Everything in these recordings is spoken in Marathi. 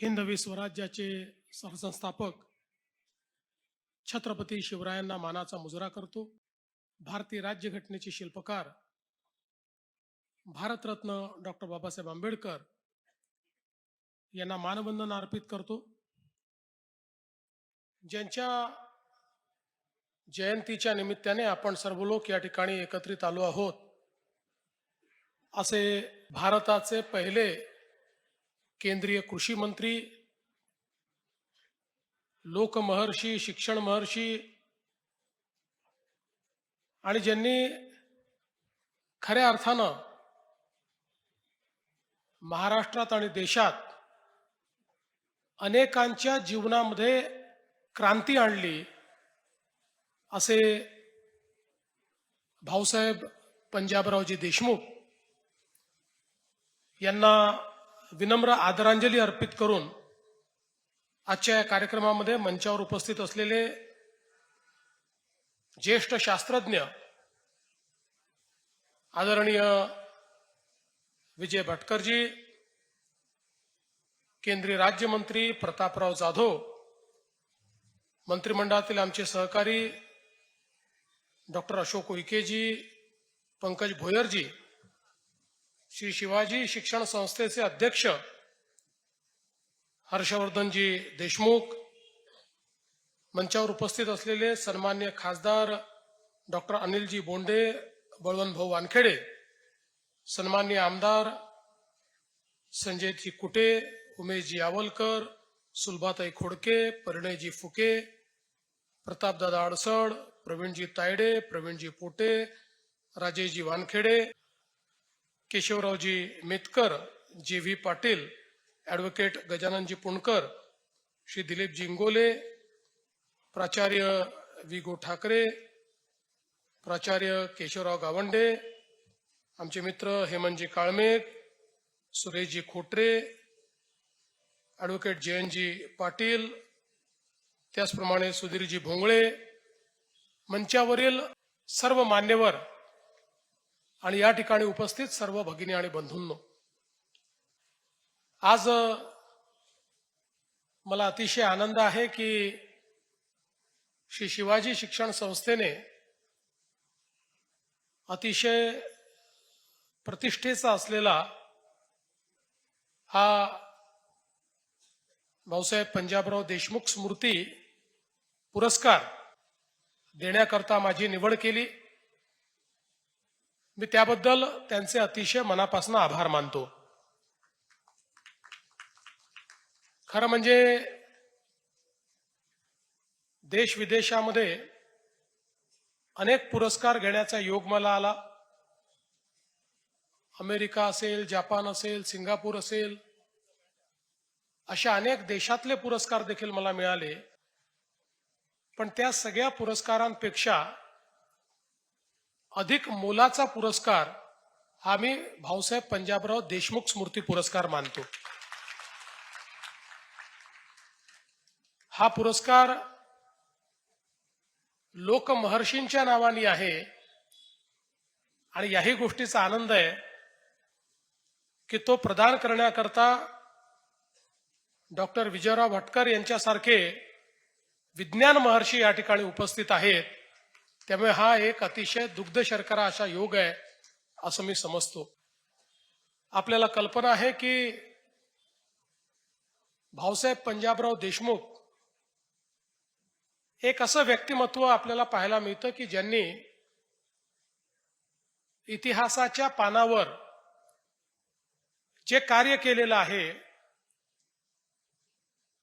हिंदवी स्वराज्याचे सरसंस्थापक छत्रपती शिवरायांना मानाचा मुजरा करतो. भारतीय राज्यघटनेचे शिल्पकार भारतरत्न डॉक्टर बाबासाहेब आंबेडकर यांना मानवंदना अर्पित करतो. ज्यांच्या जयंतीच्या निमित्ताने आपण सर्व लोक या ठिकाणी एकत्रित आलो आहोत. असे भारताचे पहिले केंद्रीय कृषी मंत्री लोकमहर्षी शिक्षण महर्षी आणि ज्यांनी खऱ्या अर्थानं महाराष्ट्रात आणि देशात अनेकांच्या जीवनामध्ये क्रांती आणली असे भाऊसाहेब पंजाबरावजी देशमुख यांना विनम्र आदरांजली अर्पित करून आजच्या या कार्यक्रमामध्ये मंचावर उपस्थित असलेले ज्येष्ठ शास्त्रज्ञ आदरणीय विजय भटकरजी केंद्रीय राज्यमंत्री प्रतापराव जाधव मंत्रिमंडळातील आमचे सहकारी डॉक्टर अशोक उईकेजी पंकज भोयरजी श्री शिवाजी शिक्षण संस्थेचे अध्यक्ष हर्षवर्धनजी देशमुख मंचावर उपस्थित असलेले सन्मान्य खासदार डॉक्टर अनिलजी बोंडे बळवंत भाऊ वानखेडे सन्मान्य आमदार संजयजी कुटे उमेशजी आवलकर सुलभाताई खोडके परिणयजी फुके प्रतापदादा अडसड प्रवीणजी तायडे प्रवीणजी पोटे राजेशजी Wankhede Keshavrao ji Metkar G V Patil advocate Gajananji Punkar Shri Dilip ji Ingole प्राचार्य वि गो ठाकरे प्राचार्य केशवराव गावंडे आमचे मित्र हेमंतजी काळमेघ सुरेशजी खोटरे ॲडव्होकेट जयंतजी पाटील त्याचप्रमाणे सुधीरजी भोंगळे मंचावरील सर्व मान्यवर आणि या ठिकाणी उपस्थित सर्व भगिनी आणि बंधूंनो आज मला अतिशय आनंद आहे की श्री शिवाजी शिक्षण संस्थेने अतिशय प्रतिष्ठेचा असलेला हा भाऊसाहेब पंजाबराव देशमुख स्मृती पुरस्कार देण्याकरता माझी निवड केली. मी त्याबद्दल त्यांचे अतिशय मनापासून आभार मानतो. खरं म्हणजे देश विदेशामध्ये अनेक पुरस्कार घेण्याचा योग मला आला. अमेरिका असेल जपान असेल सिंगापूर असेल अशा अनेक देशातले पुरस्कार देखील मला मिळाले. पण त्या सगळ्या पुरस्कारांपेक्षा अधिक मोलाचा पुरस्कार हा भाऊसाहेब पंजाबराव देशमुख स्मृती पुरस्कार मानतो. हा पुरस्कार लोकमहर्षींच्या नावाने आहे आणि याही गोष्टीचा आनंद आहे की तो प्रदान करण्याकरता डॉक्टर विजयराव भटकर यांच्यासारखे विज्ञान महर्षी या ठिकाणी उपस्थित आहेत. त्यामुळे हा एक अतिशय दुग्ध शर्करा असा योग आहे असं मी समजतो. आपल्याला कल्पना आहे की भाऊसाहेब पंजाबराव देशमुख एक असं व्यक्तिमत्व आपल्याला पाहायला मिळतं की ज्यांनी इतिहासाच्या पानावर जे कार्य केलेलं आहे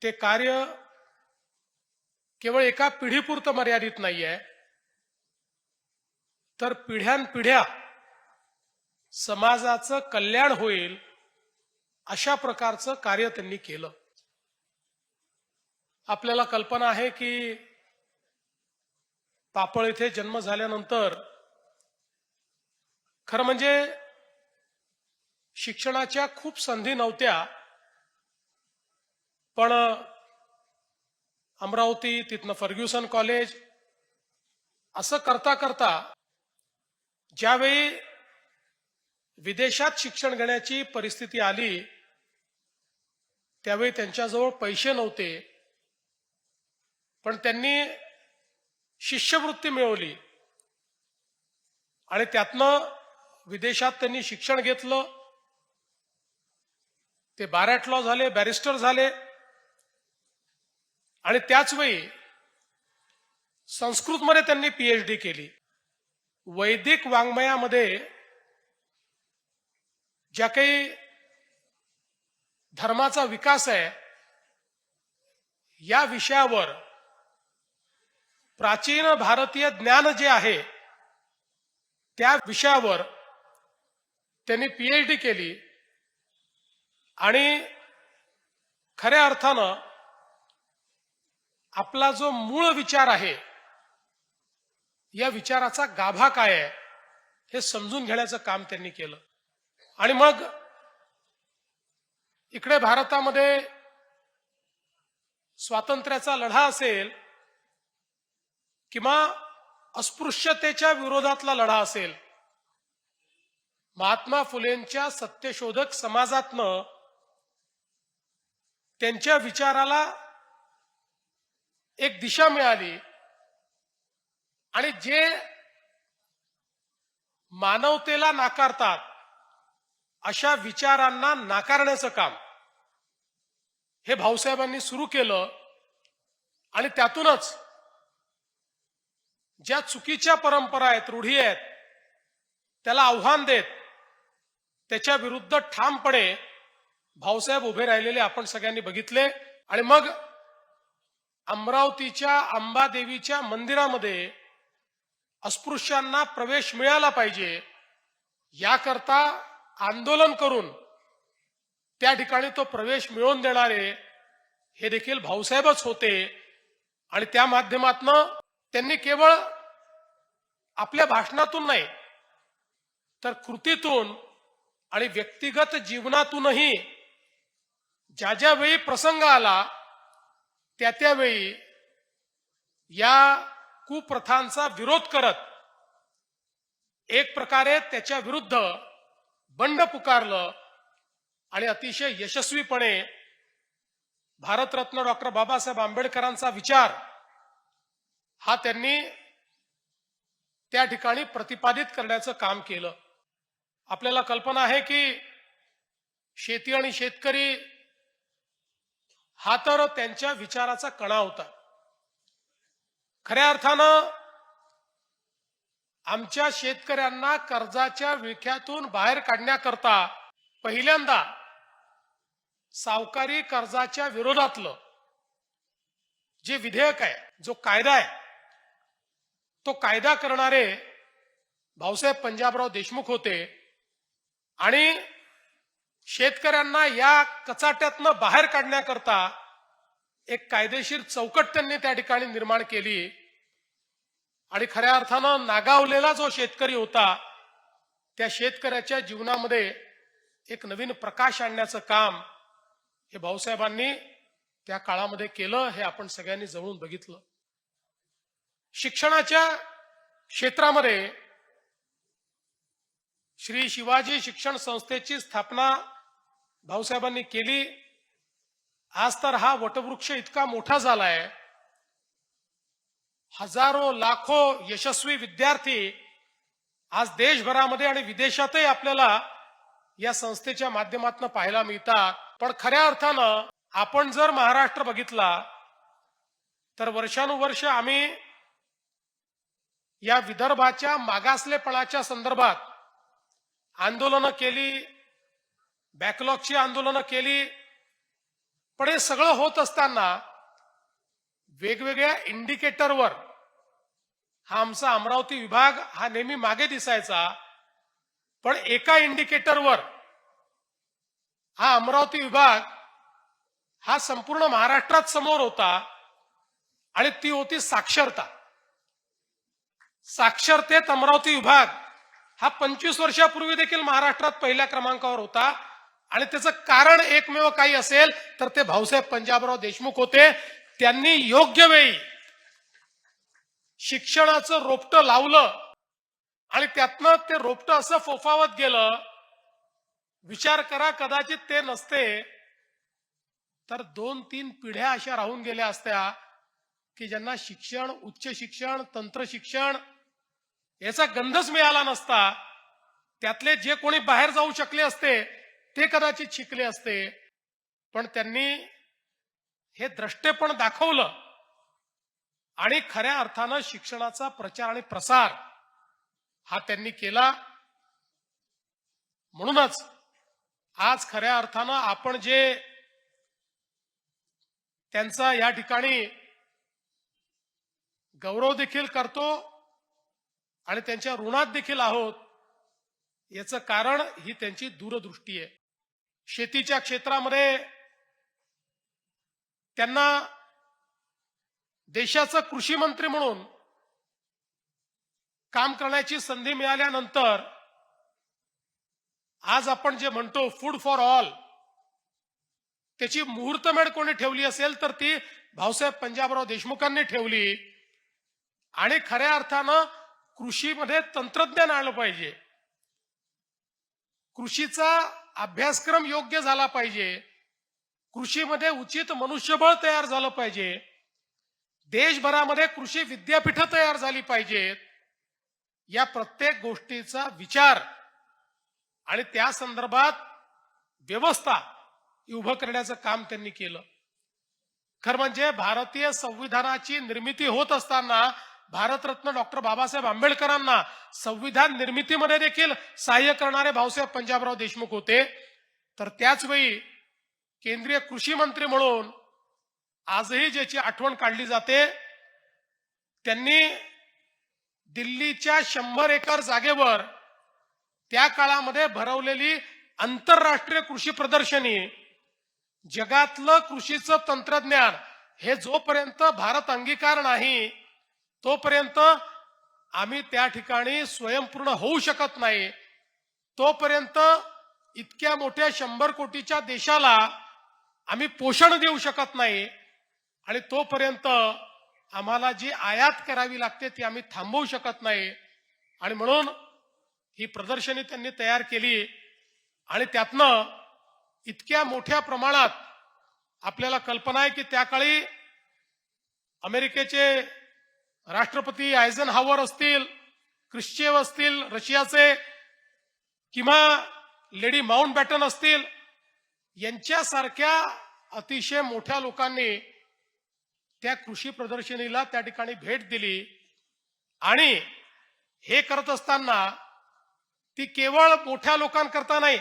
ते कार्य केवळ एका पिढीपुरतं मर्यादित नाही आहे तर पिढ्यानपिढ्या समाजाचं कल्याण होईल अशा प्रकारचं कार्य त्यांनी केलं. आपल्याला कल्पना आहे की पापळ इथे जन्म झाल्यानंतर खरं म्हणजे शिक्षणाच्या खूप संधी नव्हत्या पण अमरावती तिथनं फर्ग्युसन कॉलेज असं करता करता ज्यावेळी विदेशात शिक्षण घेण्याची परिस्थिती आली त्यावेळी त्यांच्याजवळ पैसे नव्हते. पण त्यांनी शिष्यवृत्ती मिळवली. आणि त्यातनं विदेशात त्यांनी शिक्षण घेतलं. ते बारॅट लॉ झाले बॅरिस्टर झाले. आणि त्याच वेळी संस्कृतमध्ये त्यांनी पीएचडी केली. वैदिक वाङ्मयामध्ये ज्या काही धर्माचा विकास आहे या विषयावर प्राचीन भारतीय ज्ञान जे आहे त्या विषयावर त्यांनी पीएच डी केली आणि खऱ्या अर्थानं आपला जो मूळ विचार आहे या विचाराचा गाभा काय आहे हे समजून घेण्याचं काम त्यांनी केलं. आणि मग इकडे भारतामध्ये स्वातंत्र्याचा लढा असेल किंवा अस्पृश्यतेच्या विरोधातला लढा असेल महात्मा फुलेंच्या सत्यशोधक समाजातनं त्यांच्या विचाराला एक दिशा मिळाली. आणि जे मानवतेला नाकारतात अशा विचारांना नाकारण्याचं काम. हे भाऊसाहेबांनी सुरू केलं आणि त्यातूनच ज्या चुकीच्या परंपरा आहेत रूढी आहेत त्याला आव्हान देत त्याच्या विरुद्ध ठामपणे भाऊसाहेब उभे राहिलेले आपण सगळ्यांनी बघितले. आणि मग अमरावतीच्या अंबादेवीच्या मंदिरामध्ये अस्पृश्यांना प्रवेश मिळाला पाहिजे याकरता आंदोलन करून त्या ठिकाणी तो प्रवेश मिळवून देणारे हे देखील भाऊसाहेबच होते. आणि त्या माध्यमातनं त्यांनी केवळ आपल्या भाषणातून नाही तर कृतीतून आणि व्यक्तिगत जीवनातूनही ज्या ज्या वेळी प्रसंग आला त्या त्यावेळी या कुप्रथांचा विरोध करत एक प्रकारे त्याच्या विरुद्ध बंड पुकारलं आणि अतिशय यशस्वीपणे भारतरत्न डॉक्टर बाबासाहेब आंबेडकरांचा विचार हा त्यांनी त्या ठिकाणी प्रतिपादित करण्याचं काम केलं. आपल्याला कल्पना आहे की शेती आणि शेतकरी हा तर त्यांच्या विचाराचा कणा होता. खऱ्या अर्थानं आमच्या शेतकऱ्यांना कर्जाच्या विळख्यातून बाहेर काढण्याकरता पहिल्यांदा सावकारी कर्जाच्या विरोधातलं जे विधेयक आहे जो कायदा आहे तो कायदा करणारे भाऊसाहेब पंजाबराव देशमुख होते आणि शेतकऱ्यांना या कचाट्यातनं बाहेर काढण्याकरता एक कायदेशीर चौकट त्यांनी त्या ठिकाणी निर्माण केली. आणि खऱ्या अर्थानं नागावलेला जो शेतकरी होता त्या शेतकऱ्याच्या जीवनामध्ये एक नवीन प्रकाश आणण्याचं काम हे भाऊसाहेबांनी त्या काळामध्ये केलं हे आपण सगळ्यांनी जवळून बघितलं. शिक्षणाच्या क्षेत्रामध्ये श्री शिवाजी शिक्षण संस्थेची स्थापना भाऊसाहेबांनी केली. आज तर हा वटवृक्ष इतका मोठा झालाय. हजारो लाखो यशस्वी विद्यार्थी आज देशभरामध्ये आणि विदेशातही आपल्याला या संस्थेच्या माध्यमातून पाहायला मिळतात. पण खऱ्या अर्थानं आपण जर महाराष्ट्र बघितला तर वर्षानुवर्ष आम्ही या विदर्भाच्या मागासलेपणाच्या संदर्भात आंदोलनं केली बॅकलॉगची आंदोलनं केली पण हे सगळं होत असताना वेगवेगळ्या इंडिकेटरवर हा आमचा अमरावती विभाग हा नेहमी मागे दिसायचा पण एका इंडिकेटरवर हा अमरावती विभाग हा संपूर्ण महाराष्ट्रात समोर होता आणि ती होती साक्षरता. साक्षरतेत अमरावती विभाग हा पंचवीस वर्षापूर्वी देखील महाराष्ट्रात पहिल्या क्रमांकावर होता. आणि त्याचं कारण एकमेव काही असेल तर ते भाऊसाहेब पंजाबराव देशमुख होते. त्यांनी योग्य वेळी शिक्षणाचं रोपटं लावलं आणि त्यातनं ते रोपटं असं फोफावत गेलं. विचार करा कदाचित ते नसते. तर दोन तीन पिढ्या अशा राहून गेल्या असत्या की ज्यांना शिक्षण उच्च शिक्षण तंत्र शिक्षण याचा गंधच मिळाला नसता. त्यातले जे कोणी बाहेर जाऊ शकले असते ते कदाचित शिकले असते पण त्यांनी हे द्रष्टेपण दाखवलं. आणि खऱ्या अर्थानं शिक्षणाचा प्रचार आणि प्रसार हा त्यांनी केला. म्हणूनच आज खऱ्या अर्थानं आपण जे त्यांचा या ठिकाणी गौरव देखील करतो आणि त्यांच्या ऋणात देखील आहोत याचं कारण ही त्यांची दूरदृष्टी आहे. शेतीच्या क्षेत्रामध्ये त्यांना देशाचं कृषी मंत्री म्हणून काम करण्याची संधी मिळाल्यानंतर आज आपण जे म्हणतो फूड फॉर ऑल त्याची मुहूर्तमेढ कोणी ठेवली असेल तर ती भाऊसाहेब पंजाबराव देशमुखांनी ठेवली. आणि खऱ्या अर्थानं कृषीमध्ये तंत्रज्ञान आलं पाहिजे. कृषीचा अभ्यासक्रम योग्य झाला पाहिजे. कृषीमध्ये उचित मनुष्यबळ तयार झालं पाहिजे. देशभरामध्ये कृषी विद्यापीठं तयार झाली पाहिजेत. या प्रत्येक गोष्टीचा विचार आणि त्या संदर्भात व्यवस्था उभं करण्याचं काम त्यांनी केलं. खरं म्हणजे भारतीय संविधानाची निर्मिती होत असताना भारतरत्न डॉक्टर बाबासाहेब आंबेडकरांना संविधान निर्मितीमध्ये देखील सहाय्य करणारे भाऊसाहेब पंजाबराव देशमुख होते. तर त्याचवेळी केंद्रीय कृषी मंत्री म्हणून आजही ज्याची आठवण काढली जाते त्यांनी दिल्लीच्या शंभर एकर जागेवर त्या काळामध्ये भरवलेली आंतरराष्ट्रीय कृषी प्रदर्शनी जगातलं कृषीचं तंत्रज्ञान हे जोपर्यंत भारत अंगीकार नाही तोपर्यंत आम्ही त्या ठिकाणी स्वयंपूर्ण होऊ शकत नाही. तोपर्यंत इतक्या मोठ्या शंभर कोटीच्या देशाला आम्ही पोषण देऊ शकत नाही. आणि तोपर्यंत आम्हाला जी आयात करावी लागते ती आम्ही थांबवू शकत नाही. आणि म्हणून ही प्रदर्शनी त्यांनी तयार केली. आणि त्यातनं इतक्या मोठ्या प्रमाणात आपल्याला कल्पना आहे की त्या काळी अमेरिकेचे राष्ट्रपती आयझन हावर असतील क्रिश्चेव असतील रशियाचे किंवा लेडी माउंट बॅटन असतील यांच्यासारख्या अतिशय मोठ्या लोकांनी त्या कृषी प्रदर्शनीला त्या ठिकाणी भेट दिली. आणि हे करत असताना ती केवळ मोठ्या लोकांकरता नाही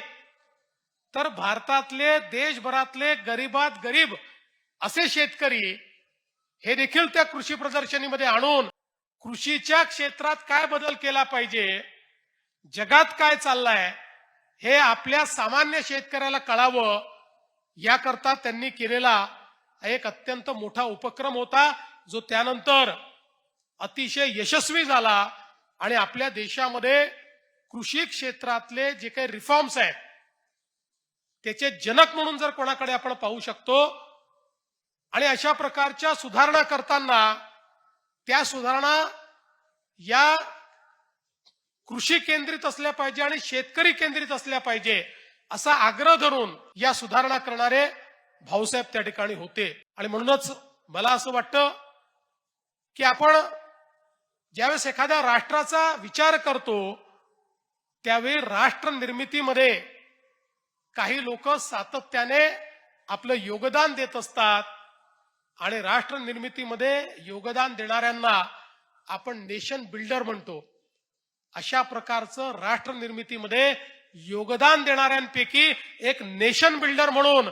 तर भारतातले देशभरातले गरीबात गरीब असे शेतकरी हे देखील त्या कृषी प्रदर्शनीमध्ये आणून कृषीच्या क्षेत्रात काय बदल केला पाहिजे जगात काय चाललंय हे आपल्या सामान्य शेतकऱ्याला कळावं याकरता त्यांनी केलेला एक अत्यंत मोठा उपक्रम होता जो त्यानंतर अतिशय यशस्वी झाला आणि आपल्या देशामध्ये कृषी क्षेत्रातले जे काही रिफॉर्म्स आहेत त्याचे जनक म्हणून जर कोणाकडे आपण पाहू शकतो आणि अशा प्रकारच्या सुधारणा करताना त्या सुधारणा या कृषी केंद्रित असल्या पाहिजे आणि शेतकरी केंद्रित असल्या पाहिजे असा आग्रह धरून या सुधारणा करणारे भाऊसाहेब त्या ठिकाणी होते. आणि म्हणूनच मला असं वाटतं की आपण ज्यावेळेस एखाद्या राष्ट्राचा विचार करतो त्यावेळी राष्ट्र निर्मितीमध्ये काही लोक सातत्याने आपलं योगदान देत असतात आणि राष्ट्र निर्मितीमध्ये योगदान देणाऱ्यांना आपण नेशन बिल्डर म्हणतो. अशा प्रकारचं राष्ट्र निर्मितीमध्ये योगदान देणाऱ्यांपैकी एक नेशन बिल्डर म्हणून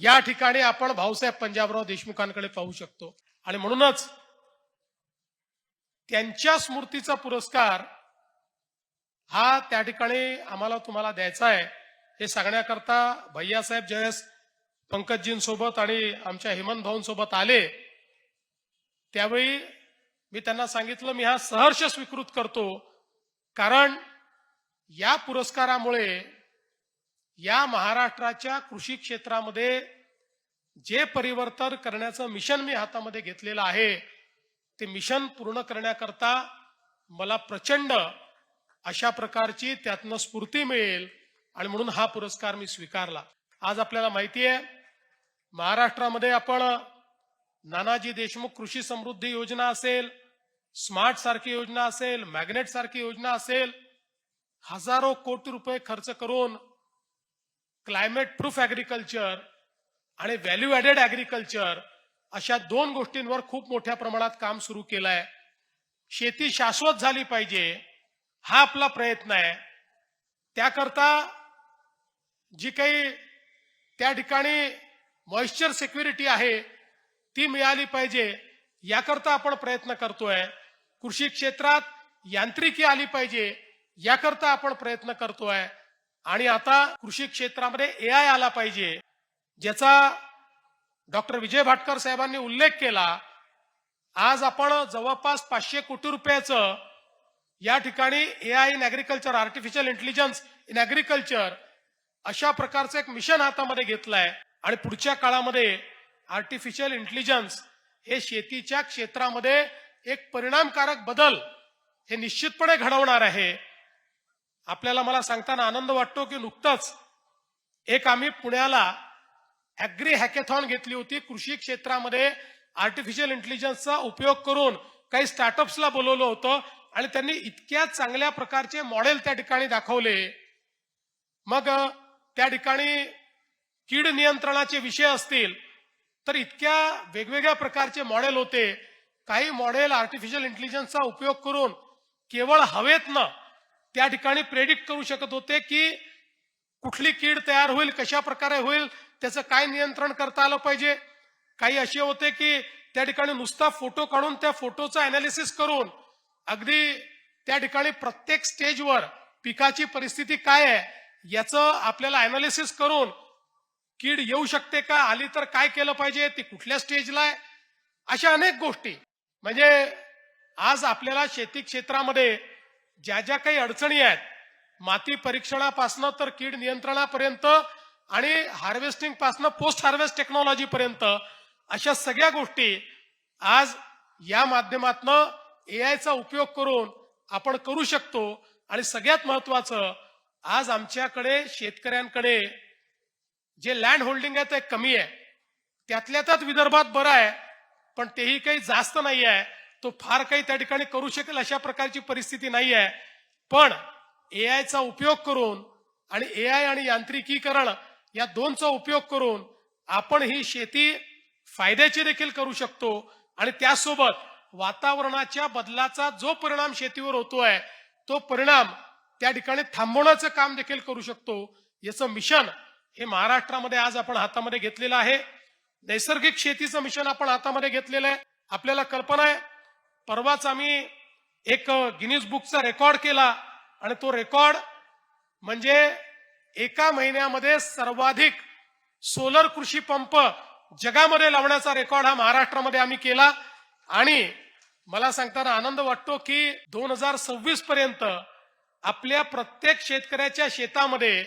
या ठिकाणी आपण भाऊसाहेब पंजाबराव देशमुखांकडे पाहू शकतो. आणि म्हणूनच त्यांच्या स्मृतीचा पुरस्कार हा त्या ठिकाणी आम्हाला तुम्हाला द्यायचा आहे. हे सांगण्याकरता भैयासाहेब जयस पंकजजींसोबत आणि आमच्या हेमंत भाऊंसोबत आले त्यावेळी मी त्यांना सांगितलं मी हा सहर्ष स्वीकृत करतो. कारण या पुरस्कारामुळे या महाराष्ट्राच्या कृषी क्षेत्रामध्ये जे परिवर्तन करण्याचं मिशन मी हातामध्ये घेतलेलं आहे ते मिशन पूर्ण करण्याकरता मला प्रचंड अशा प्रकारची त्यातनं स्फूर्ती मिळेल आणि म्हणून हा पुरस्कार मी स्वीकारला. आज आपल्याला माहिती आहे महाराष्ट्रामध्ये आपण नानाजी देशमुख कृषी समृद्धी योजना असेल स्मार्ट सारखी योजना असेल मॅग्नेट सारखी योजना असेल हजारो कोटी रुपये खर्च करून क्लायमेट प्रूफ ऍग्रिकल्चर आणि व्हॅल्यू ऍडेड ऍग्रिकल्चर अशा दोन गोष्टींवर खूप मोठ्या प्रमाणात काम सुरू केलं आहे शेती शाश्वत झाली पाहिजे हा आपला प्रयत्न आहे. त्याकरता जी काही त्या ठिकाणी मॉइश्चर सिक्युरिटी आहे ती मिळाली पाहिजे. याकरता आपण प्रयत्न करतोय. कृषी क्षेत्रात यांत्रिकी आली पाहिजे याकरता आपण प्रयत्न करतोय. आणि आता कृषी क्षेत्रामध्ये ए आय आला पाहिजे ज्याचा डॉक्टर विजय भाटकर साहेबांनी उल्लेख केला. आज आपण जवळपास पाचशे कोटी रुपयाचं या ठिकाणी A I in agriculture artificial intelligence in agriculture अशा प्रकारचं एक मिशन हातामध्ये घेतलंय. आणि पुढच्या काळामध्ये आर्टिफिशियल इंटेलिजन्स हे शेतीच्या क्षेत्रामध्ये एक परिणामकारक बदल हे निश्चितपणे घडवणार आहे. आपल्याला मला सांगताना आनंद वाटतो की नुकतंच एक आम्ही पुण्याला ॲग्री हॅकेथॉन घेतली होती. कृषी क्षेत्रामध्ये आर्टिफिशियल इंटेलिजन्सचा उपयोग करून काही स्टार्टअप्सला बोलवलं होतं आणि त्यांनी इतक्या चांगल्या प्रकारचे मॉडेल त्या ठिकाणी दाखवले. मग त्या ठिकाणी कीड नियंत्रणाचे विषय असतील तर इतक्या वेगवेगळ्या प्रकारचे मॉडेल होते. काही मॉडेल आर्टिफिशियल इंटेलिजन्सचा उपयोग करून केवळ हवेतनं त्या ठिकाणी प्रेडिक्ट करू शकत होते की कुठली कीड तयार होईल कशा प्रकारे होईल त्याचं काय नियंत्रण करता आलं पाहिजे. काही असे होते की त्या ठिकाणी नुसता फोटो काढून त्या फोटोचं अनालिसिस करून अगदी त्या ठिकाणी प्रत्येक स्टेजवर पिकाची परिस्थिती काय आहे याचं आपल्याला अनालिसिस करून कीड येऊ शकते का? आली तर काय केलं पाहिजे? ती कुठल्या स्टेजला आहे? अशा अनेक गोष्टी. म्हणजे आज आपल्याला शेती क्षेत्रामध्ये ज्या ज्या काही अडचणी आहेत माती परीक्षणापासनं तर कीड नियंत्रणापर्यंत आणि हार्वेस्टिंग पासनं पोस्ट हार्वेस्ट टेक्नॉलॉजी पर्यंत अशा सगळ्या गोष्टी आज या माध्यमातनं एआयचा उपयोग करून आपण करू शकतो. आणि सगळ्यात महत्वाचं आज आमच्याकडे शेतकऱ्यांकडे जे लँड होल्डिंग आहे ते कमी आहे. त्यातल्या त्यात विदर्भात बरं आहे पण तेही काही जास्त नाही आहे तो फार काही त्या ठिकाणी करू शकेल अशा प्रकारची परिस्थिती नाही आहे पण एआयचा उपयोग करून आणि एआय आणि यांत्रिकीकरण या दोनचा उपयोग करून आपण ही शेती फायद्याची देखील करू शकतो. आणि त्यासोबत वातावरणाच्या बदलाचा जो परिणाम शेतीवर होतोय तो परिणाम त्या ठिकाणी थांबवण्याचं काम देखील करू शकतो. याचं मिशन हे महाराष्ट्रामध्ये आज आपण हातामध्ये घेतलेलं आहे. नैसर्गिक शेतीचं मिशन आपण हातामध्ये घेतलेलं आहे. आपल्याला कल्पना आहे परवाच आम्ही एक गिनीज बुकचा रेकॉर्ड केला आणि तो रेकॉर्ड म्हणजे एका महिन्यामध्ये सर्वाधिक सोलर कृषी पंप जगामध्ये लावण्याचा रेकॉर्ड हा महाराष्ट्रामध्ये आम्ही केला. आणि मला सांगताना आनंद वाटतो की दोन हजार सव्वीस पर्यंत आपल्या प्रत्येक शेतकऱ्याच्या शेतामध्ये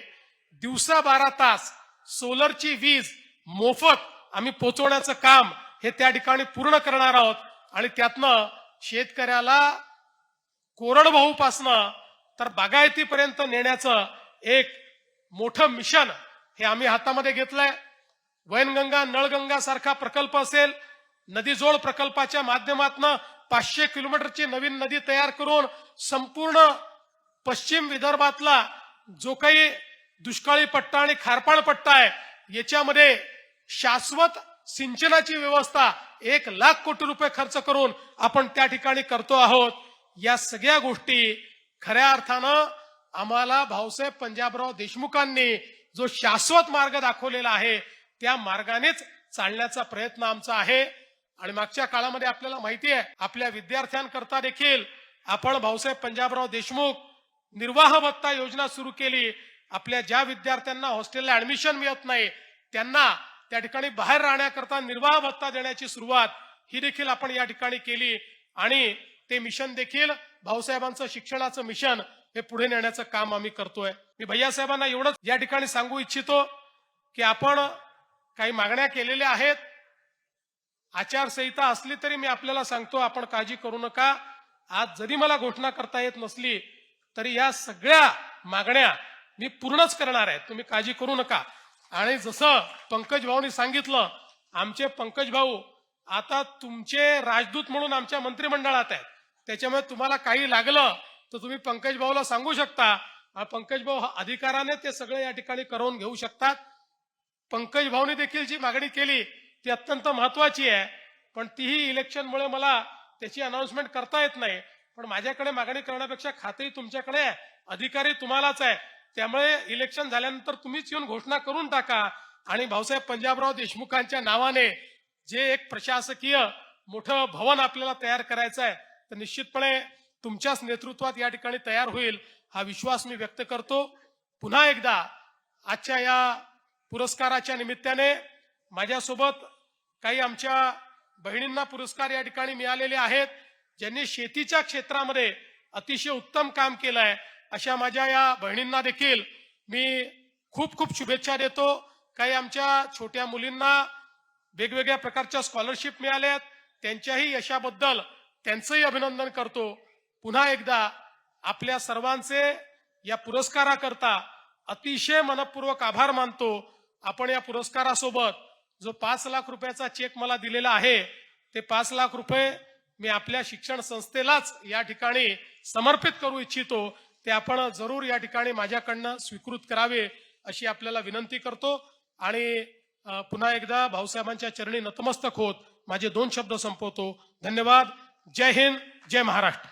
दिवसा बारा तास सोलरची वीज मोफत आम्ही पोचवण्याचं काम हे त्या ठिकाणी पूर्ण करणार आहोत. आणि त्यातनं शेतकऱ्याला कोरडभाऊपासनं तर बागायतीपर्यंत नेण्याचं एक मोठं मिशन हे आम्ही हातामध्ये घेतलंय. वैनगंगा नळगंगा सारखा प्रकल्प असेल नदीजोड प्रकल्पाच्या माध्यमातून पाचशे किलोमीटरची नवीन नदी तयार करून संपूर्ण पश्चिम विदर्भातला जो काही दुष्काळी पट्टा आणि खारपाण पट्टा आहे. याच्यामध्ये शाश्वत सिंचनाची व्यवस्था एक लाख कोटी रुपये खर्च करून आपण त्या ठिकाणी करतो आहोत. या सगळ्या गोष्टी खऱ्या अर्थानं आम्हाला भाऊसाहेब पंजाबराव देशमुखांनी जो शाश्वत मार्ग दाखवलेला आहे त्या मार्गानेच चालण्याचा प्रयत्न आमचा आहे. आणि मागच्या काळामध्ये आपल्याला माहिती आहे आपल्या विद्यार्थ्यांकरता देखील आपण भाऊसाहेब पंजाबराव देशमुख निर्वाह भत्ता योजना सुरू केली. आपल्या ज्या विद्यार्थ्यांना हॉस्टेलला ऍडमिशन मिळत नाही त्यांना त्या ठिकाणी बाहेर राहण्याकरता निर्वाह भत्ता देण्याची सुरुवात ही देखील आपण या ठिकाणी केली आणि ते मिशन देखील भाऊसाहेबांचं शिक्षणाचं मिशन हे पुढे नेण्याचं काम आम्ही करतोय. मी भैयासाहेबांना एवढंच या ठिकाणी सांगू इच्छितो की आपण काही मागण्या केलेल्या आहेत. आचारसंहिता असली तरी मी आपल्याला सांगतो आपण काळजी करू नका. आज जरी मला घोषणा करता येत नसली तरी या सगळ्या मागण्या मी पूर्णच करणार आहे. तुम्ही काळजी करू नका. आणि जसं पंकज भाऊनी सांगितलं आमचे पंकज भाऊ आता तुमचे राजदूत म्हणून आमच्या मंत्रिमंडळात आहेत. त्याच्यामुळे तुम्हाला काही लागलं तर तुम्ही पंकज भाऊला सांगू शकता. पंकज भाऊ अधिकाराने ते सगळे या ठिकाणी करून घेऊ शकतात. पंकज भाऊने देखील जी मागणी केली ती अत्यंत महत्वाची आहे. पण तीही इलेक्शनमुळे मला त्याची अनाउन्समेंट करता येत नाही. पण माझ्याकडे मागणी करण्यापेक्षा खातेही तुमच्याकडे आहे. अधिकारी तुम्हालाच आहे. त्यामुळे इलेक्शन झाल्यानंतर तुम्हीच येऊन घोषणा करून टाका. आणि भाऊसाहेब पंजाबराव देशमुखांच्या नावाने जे एक प्रशासकीय मोठं भवन आपल्याला तयार करायचं आहे तर निश्चितपणे तुमच्याच नेतृत्वात या ठिकाणी तयार होईल हा विश्वास मी व्यक्त करतो. पुन्हा एकदा आजच्या या पुरस्काराच्या निमित्ताने माझ्यासोबत काही आमच्या बहिणींना पुरस्कार या ठिकाणी मिळालेले आहेत ज्यांनी शेतीच्या क्षेत्रामध्ये अतिशय उत्तम काम केलं आहे अशा माझ्या या बहिणींना देखील मी खूप खूप शुभेच्छा देतो. काही आमच्या छोट्या मुलींना वेगवेगळ्या प्रकारच्या स्कॉलरशिप मिळाल्यात त्यांच्याही यशाबद्दल त्यांचंही अभिनंदन करतो. पुन्हा एकदा आपल्या सर्वांचे या पुरस्काराकरता अतिशय मनपूर्वक आभार मानतो. आपण या पुरस्कारासोबत जो पाच लाख रुपयाचा चेक मला दिलेला आहे ते पाच लाख रुपये मी आपल्या शिक्षण संस्थेलाच या ठिकाणी समर्पित करू इच्छितो. ते आपण जरूर या ठिकाणी माझ्याकडनं स्वीकृत करावे अशी आपल्याला विनंती करतो. आणि पुन्हा एकदा भाऊसाहेबांच्या चरणी नतमस्तक होत माझे दोन शब्द संपवतो. धन्यवाद. जय हिंद. जय महाराष्ट्र.